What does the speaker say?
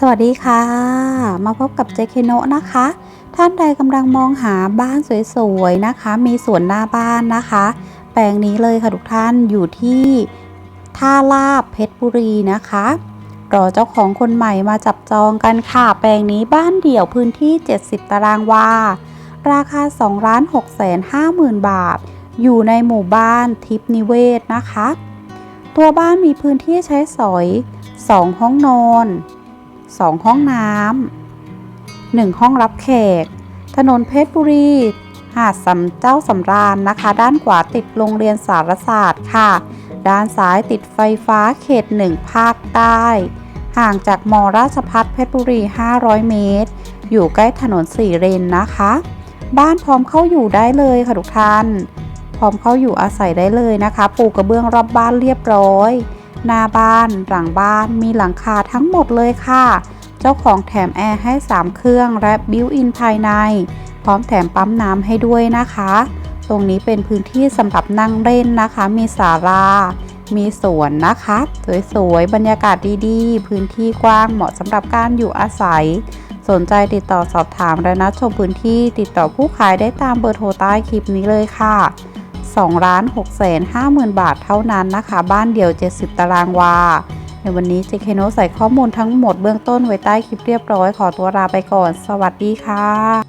สวัสดีค่ะ มาพบกับเจเคโนะนะคะ ท่านใดกำลังมองหาบ้านสวยๆนะคะ มีสวนหน้าบ้านนะคะ แปลงนี้เลยค่ะทุกท่านอยู่ที่ท่าลาบเพชรบุรีนะคะรอเจ้าของคนใหม่มาจับจองกันค่ะ แปลงนี้บ้านเดี่ยวพื้นที่ 70 ตารางวา ราคา2ล้าน6แสน5หมื่นบาท อยู่ในหมู่บ้านทิพนิเวศนะคะ ตัวบ้านมีพื้นที่ใช้สอย 2 ห้องนอน 2 ห้องน้ำ1ห้องรับแขก ถนนเพชรบุรี หาดสำเจ้าสำราญนะคะ ด้านขวาติดโรงเรียนสารศาสตร์ค่ะ ด้านซ้ายติดไฟฟ้าเขตหนึ่งภาคใต้ ห่างจากมอราชพัฒเพชรบุรี 500 เมตร อยู่ใกล้ถนนสี่เลนนะคะ บ้านพร้อมเข้าอยู่ได้เลยค่ะทุกท่าน พร้อมเข้าอยู่อาศัยได้เลยนะคะ ปูกระเบื้องรอบบ้านเรียบร้อย หน้าบ้านหลังบ้านมีหลังคาทั้งหมดเลยค่ะ เจ้าของแถมแอร์ให้ 3 เครื่องและบิวอินภายใน พร้อมแถมปั๊มน้ำให้ด้วยนะคะ ตรงนี้เป็นพื้นที่สำหรับนั่งเล่นนะคะ มีศาลามีสวนนะคะ สวยๆ บรรยากาศดีๆ พื้นที่กว้างเหมาะสำหรับการอยู่อาศัย สนใจติดต่อสอบถามและนัดชมพื้นที่ติดต่อผู้ขายได้ตามเบอร์โทรใต้คลิปนี้เลยค่ะ 2ล้าน6แสน5หมื่นบาทเท่านั้นนะคะ บ้านเดี่ยว 70 ตารางวา ในวันนี้เจเคโนใส่ข้อมูลทั้งหมดเบื้องต้นไว้ใต้คลิปเรียบร้อยขอตัวลาไปก่อน สวัสดีค่ะ